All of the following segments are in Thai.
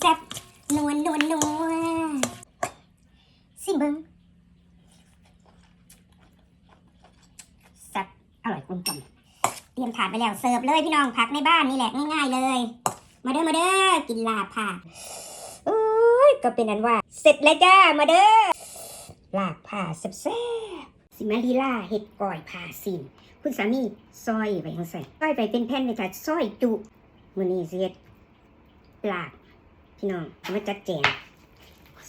แซ่บนัวนัวนัวสิเบิงแซ่บอร่อยกลมกล่อมเตรียมถาดไปแล้วเสิร์ฟเลยพี่น้องผักในบ้านนี่แหละง่ายๆเลย มาเด้อมาเด้อกินลาบค่ะโอ้ยก็เป็นนั้นว่า เสร็จแล้วจ้ามาเด้อลาบผ่าแซ่บสิมาลีลาเห็ดก่อยผ่าสินคุณสามีซอยไปยังใส่ซอยไปเป็นแผ่นเลยจ้ะซอยจุมือนี้สิเฮ็ดปลาบ พี่น้องเอามาจัดแจง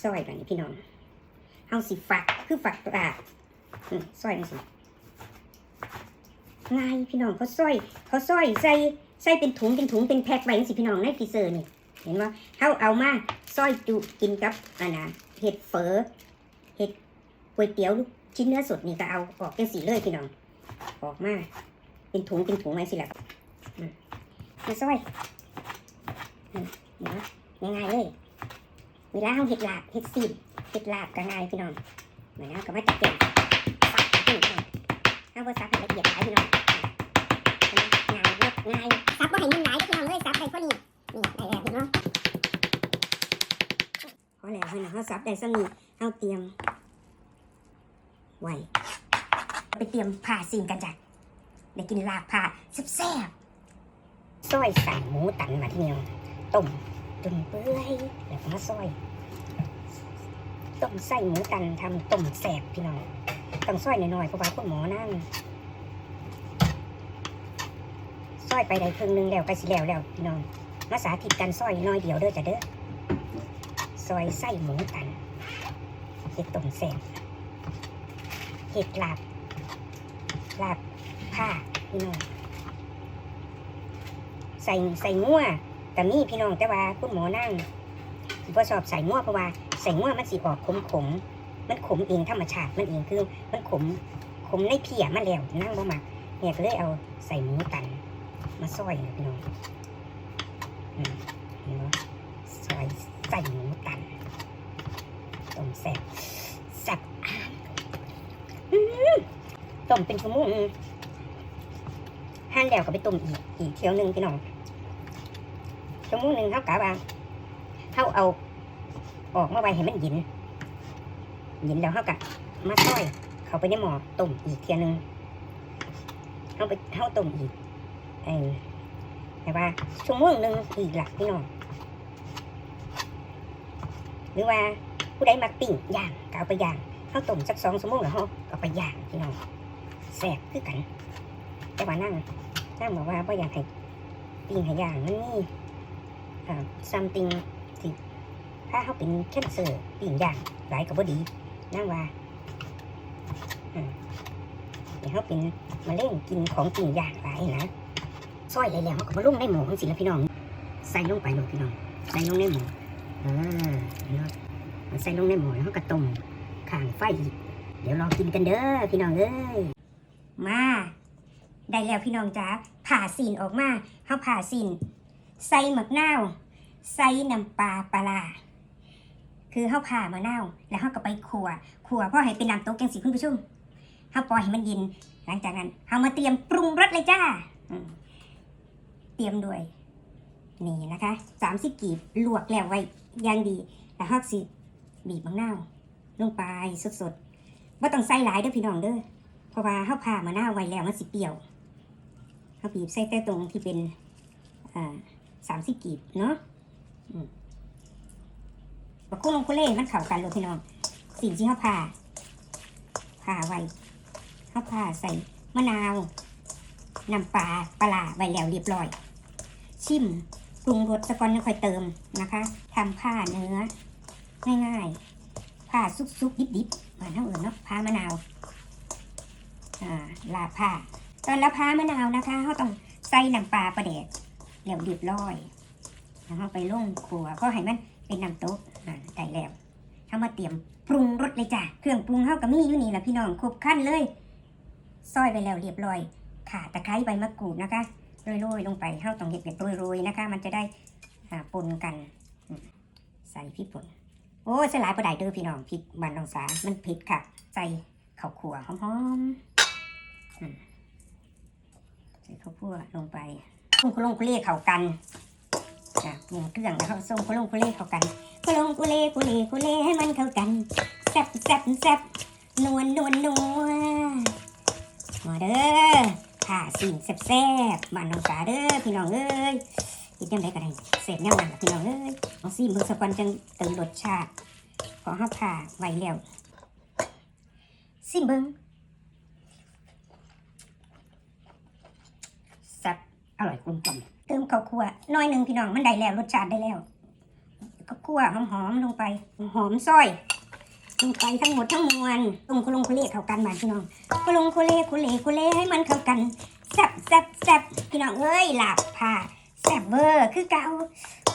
ซอยแบบนี้พี่น้องเฮาสิฝักคือฝักปลาซอยจังซี่ง่ายพี่น้องเขาซอย เขาซอยใส่ใส่เป็นถุงเป็นถุงเป็นแพ็คไว้จังซี่พี่น้องในฟรีเซอร์นี่เห็นว่าเขาเอามาซอยจุกินกับอันนะเห็ดเฝอเห็ดก๋วยเตี๋ยวชิ้นเนื้อสดนี่ก็เอาออกเป็นสีเลยพี่น้องออกมาเป็นถุงเป็นถุงไว้สิแหละมาซอยอืมเดี๋ยว ง่ายๆเลย เวลาเขาเห็ดลาบเห็ดซีดเห็ดลาบก็ง่ายพี่น้องเหมือนเอาก็มาจัดแจงซับพี่น้องเอาไปซับให้ละเอียดหลายพี่น้องง่ายเรียง่ายซับว่าให้มันหลายพี่น้องเลยซับให้พอดีนี่ได้แล้วพี่น้องพอแล้วให้นะเขาซับได้สมีเอาเตรียมไว้ไปเตรียมผ่าซีนกันจ้ะได้กินลาบผ่าแซ่บๆซอยใส่หมูตันมาที่นียวต้ม จนเปื่อยแล้วก็มาซอยต้มใส่หมูตันทำต้มแสบพี่น้องต้องซอยหน่อยๆเพราะว่าคุณหมอนั่งซอยไปได้ครึ่งนึงแล้วไปสิแล้วแล้วพี่น้องมาสาธิตกันซอยน้อยเดียวเด้อจ้ะเด้อซอยไส้หมูตันเห็ดต้มแซ่บเห็ดลาบลาบผ้าพี่น้องใส่ใส่งัว แต่มีพี่น้องแต่ว่าคุณหมอนั่งสิบ่ชอบใส่งัวเพราะว่าใส่งัวมันสิออกขมขมมันขมเองธรรมชาติมันเองคือมันขมขมในเพียมันแล้วนั่งบ่มาเนี่ยก็เลยเอาใส่หมูตัน มาซอยพี่น้องอืมเห็นไหมซอยใส่หมูตันต้มแซ่บแซ่บอ่านอื้อต้มเป็นชั่วโมงหั่นแล้วก็ไปต้มอีกอีกเที่ยวหนึ่งพี่น้อง ชั่วโมงหนึ่งเขากะว่าเขาเอา ออกมาไว้ให้มันเย็นเย็นแล้วเขากะมาซอย เขาไปในหม้อต้มอีกเที่ยนึงเขาไปเขาต้มอีกไอ้แต่ว่าชั่วโมงหนึ่งอีกหลักพี่น้องหรือว่าผู้ใดมาปิ้งย่างก็เอาไปย่างข้าวต้มสักสองชั่วโมงแล้วเขาเอาไปย่างพี่น้องแสบคือกัน แต่ว่านั่งนั่งบอกว่าไม่อยากให้ปิ้งให้ย่างมันนี่ something ที่ถ้าเขาเป็นแคนเซอร์ปิ้งย่างหลายก็บ่ดีนั่งว่าเดี๋ยวเขาเป็นมะเร็งกินของปิ้งย่างหลายนะซอยเลยแล้วเขาก็มาลงในหมูสิละพี่น้องใส่ลงไปเลยพี่น้องใส่ลงในหมูเออเนาะใส่ลงในหมูแล้วเขาก็ต้มข้างไฟอีกเดี๋ยวรอกินกันเด้อพี่น้องเอ้ยมาได้แล้วพี่น้องจ้าผ่าซีนออกมาเขาผ่าซีน ใส่หมักนาวใส่น้ำปลาปลา คือเขาผ่ามะนาวแล้วเขาก็ไปขัวขัวพ่อให้เป็นน้ำตกจังสิคุณผู้ชมเขาปล่อยให้มันเย็น หลังจากนั้นเขามาเตรียมปรุงรสเลยจ้าเตรียมด้วยนี่นะคะสามสิบกีบลวกแล้วไว้อย่างดีแล้วฮอกสิบีบมะนาวลงไปสดๆว่าต้องใส่หลายเด้อพี่น้องเด้อเพราะว่าเฮาผ่ามะนาวไว้แล้วมันสิเปรี้ยวเฮาบีบใส่แต่ตรงที่เป็นอ่า สามสิบกีบเนาะมบักกุ้งกุเล่มันเข้ากันเลยพี่น้องสิ่งที่เฮาผ่าผ่าไว้เฮาผ่าใส่มะนาวน้ำปลาปลาไว้แล้วเรียบร้อย ชิมปรุงรสสะก่อนแล้วค่อยเติมนะคะทำผ้าเนื้อ ง่ายๆผ้าซุกๆดิบๆเหมือนเท่าอื่นเนาะผ้ามะนาวอ่าลาผ้า ตอนละผ้ามะนาวนะคะเขาต้องใส่น้ำปลาประเดด แล้วเรียบร้อยแล้วเขาไปลงครัวก็ให้มันเป็นน้ำโต๊ะอ่าได้แล้วเขามาเตรียมปรุงรสเลยจ้ะ เครื่องปรุงเขาก็มีอยู่นี่แหละพี่น้องครบขั้นเลยซอยไปแล้วเรียบร้อยข่าตะไคร้ใบมะกรูดนะคะโรยๆลงไปเข้าต้องเห็ดเป็นโรยๆนะคะ มันจะได้ปนกันใส่พริกป่นโอ้ใส่หลายประดายเด้อพี่น้องพริกบานองสา มันเผ็ดค่ะ ใส่ข้าวขัวหอมๆอืมใส่ข้าวคั่วลงไป ลงคุลงคุเรียกเข้ากันจอะหมูเครื่องแล้วเขาส่งคุลงคุเล่เข้ากันคุลงคุเล่คุเล่คุเล่ให้มันเข้ากันแซ่บแซ่บแซ่บนวลนวลนัวมาเด้อผ่าสิ่งแซ่บแซ่บบ้านน้องสาเด้อพี่น้องเอ้ยกินยังไงก็ได้เสร็จยังไงล่ะพี่น้องเอ้ยเอาซีมือสกอนจังเติมรสชาติขอห้าผ่าไว้แล้วซิมเบิงแซ่บ อร่อยกลมกล่อมเติมข้าวคั่วน้อยหนึ่งพี่น้องมันได้แล้วรสชาติได้แล้วข้าวคั่วหอมๆลงไปหอมซอยลงไปทั้งหมดทั้งมวลตุงคุลงคุเล่เข้ากันมาพี่น้องคุลงคุเล่คุเล่คุเล่ให้มันเข้ากันแซ่บแซ่บแซ่บพี่น้องเอ้ยหลาบผ่าแซ่บเวอร์คือเก่า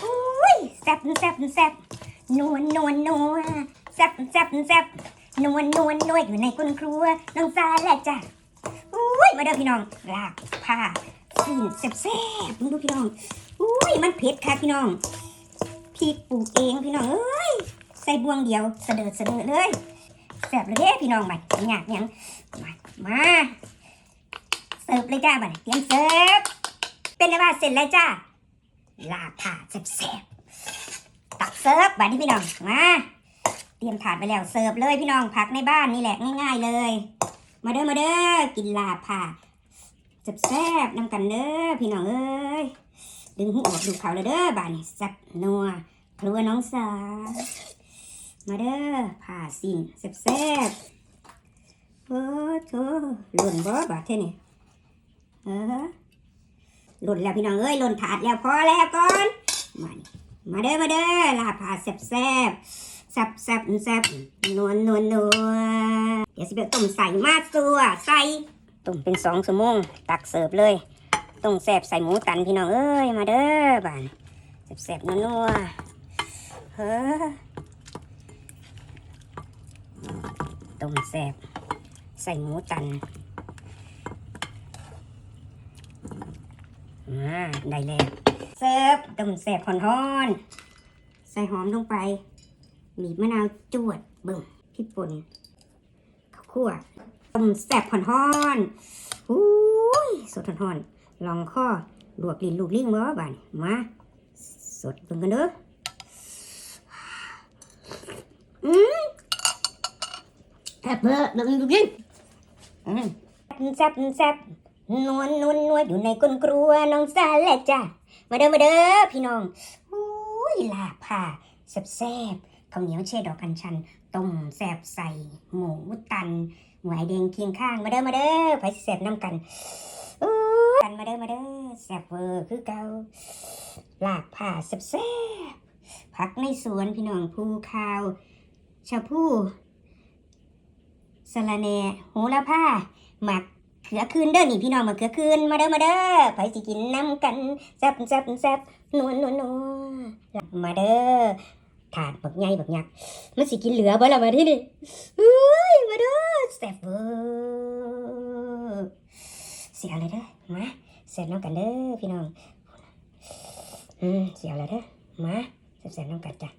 อุ้ยแซ่บแซ่บแซ่บนวลนวลนัวแซ่บแซ่บแซ่บนวลนวลนัวอยู่ในก้นครัวน้องซาแหละจ้ะอุ้ยมาเด้อพี่น้องหลาบผ่า สิ่งแซ่บแซ่บมึงดูพี่น้อง อุ้ยมันเผ็ดค่ะพี่น้องพริกปลูกเองพี่น้องเอ้ยใส่บวงเดียวเสดเสดเลยแซ่บเลยเด้พี่น้องบัดหยาดหยังมามาเสิร์ฟเลยจ้าบัดเตรียมเสิร์ฟเป็นไงบ้าเสร็จแล้วจ้าลาบถาแซ่บๆตักเสิร์ฟบัดนี้พี่น้องมาเตรียมถาดไปแล้วเสิร์ฟเลยพี่น้องผักในบ้านนี่แหละง่าย ๆเลย มาเด้อมาเด้อกินลาบผ่า แซ่บๆนำกันเด้อพี่น้องเอ้ยดึงหูออกดูเขาเลยเด้อบ้านนี่แซ่บนัวครัวน้องสาวมาเด้อผ่าสิ่งแซ่บโอ้โถหล่นบ่บาดเท่นี่เออหล่นแล้วพี่น้องเอ้ยหล่นถาดแล้วพอแล้วก่อนมานี่มาเด้อมาเด้อลาผ่าแซ่บแซ่บแซ่บแซ่บแซ่บนวลนวลนัวเดี๋ยวสิไปต้มใส่มาตัวใส่ ต้มเป็นสองชั่วโมงตักเสิร์ฟเลยต้มแซบใส่หมูตันพี่น้องเอ้ยมาเด้อบ้านแซบๆนัวๆเฮ้อต้มแซบใส่หมูตันมาได้แล้วเสิร์ฟต้มแซ่บฮ้อนๆใส่หอมลงไปบีบมะนาวจวดเบิ่งพริกป่นข้าวคั่ว ต้มแซ่บฮ้อนๆอุ้ยสดฮ้อนลองข้อลวกลิ้นลูกลิงบ่บานมาสดเบิ่งกันเด้ออืมแอบเบอร์เดินดูกินแซ่บแซ่บนวลนวลนวลอยู่ในก้นครัวน้องซาและจ้ะมาเด้อมาเด้อพี่น้องอุ้ยลาผ่าแซ่บแซ่บข้าวเหนียวเช่ดอกกัญชันต้มแซ่บใส่หมูตัน หวยแดงเคียงข้างมาเด้อมาเด้อไปแซ่บน้ำกันกันมาเด้อมาเด้อแซ่บเวอร์คือเก่าลาบผ่าแซ่บแซ่บผักในสวนพี่น้องภูข้าวชะพูสะระแหน่โหระพาหมักเขือคืนเด้อนี่พี่น้องมาเขือคืนมาเด้อมาเด้อไปสิกินน้ำกันแซบแซบแซบนวลนวลนัวมาเด้อ ถาดบักใหญ่บักยักษ์มันสิกินเหลือบ่ละมาที่นี่อุ้ยมาด้อแซ่บเวอร์เสียอะไรเด้อมาเสร็จน้องกันเด้อพี่น้องอืมเสียอะไรเด้อมาเสร็จน้องกันจ้ะ